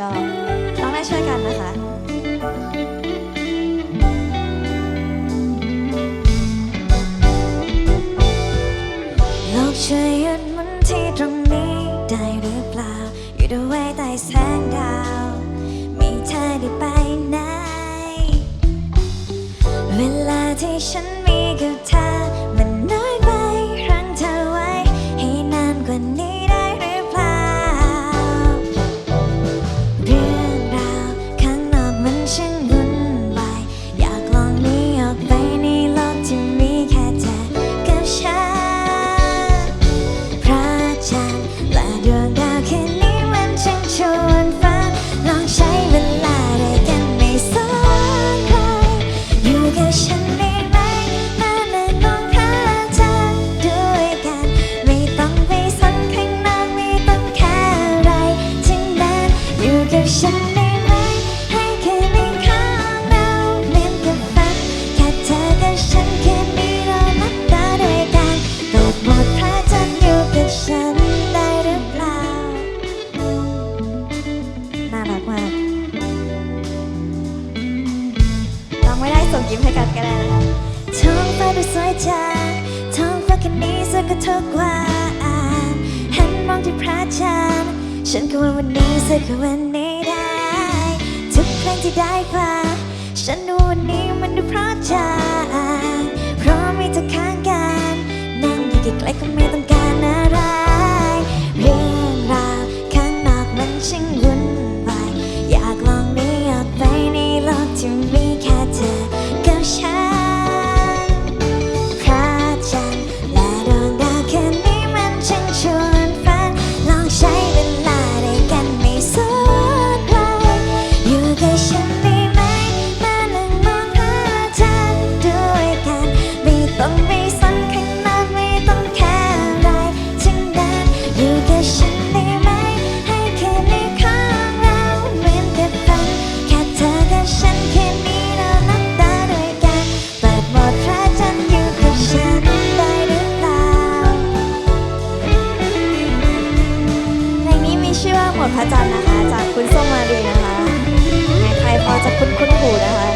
ก็ต้องได้ช่วยกันนะคะโลกช่วยยุดมันที่ตรงนี้ได้หรือเปล่า อยู่ด้วยใต้แสงดาว มีเธอได้ไปไหน เวลาที่ฉันมีกับเธอ ส่งยิ้มให้กันก็ได้นะท้องฟ้าดูสวยจังท้องฟ้าแค่นี้สวยว่าทุกว่าหันมองที่พระจันทร์ฉันก็ว่าวันนี้สวยกว่าวันนี้ได้ ทุกครั้งที่ได้ฟังฉันรู้วันนี้มันดูเพราะใจ ดพระจันทร์นะคะ จากคุณส้มมาดีนะคะใครพอจะคุ้นคุ้นหูนะคะ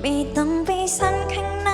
ไม่ต้องไปซ้ำข้าง